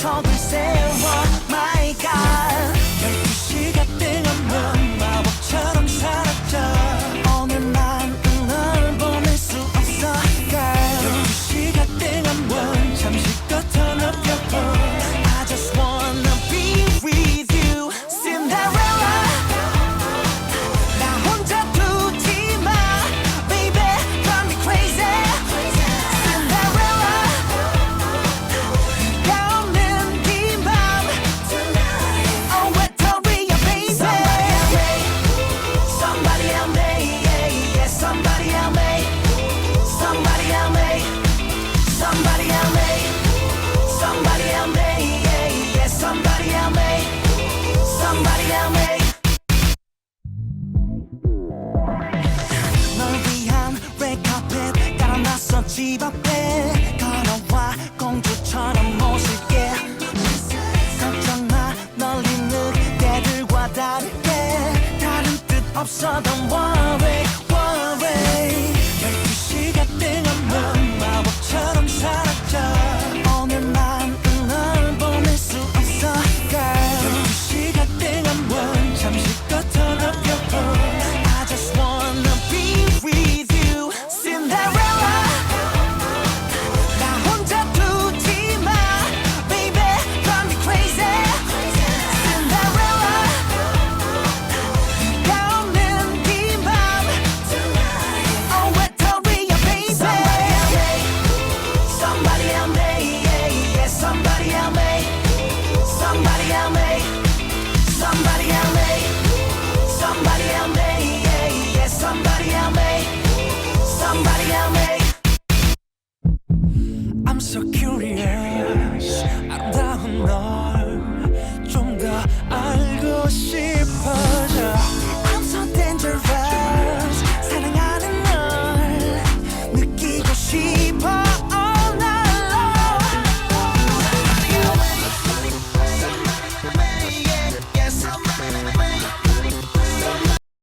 척을 세. 나서 집 앞에 걸어와 공주처럼 모실게. 걱정 마 널리 늑대들과 다를게 다른 뜻 없어. Don't worry. Somebody help me. Somebody help me. I'm so curious. 아름다운 널 좀 더 알고 싶어.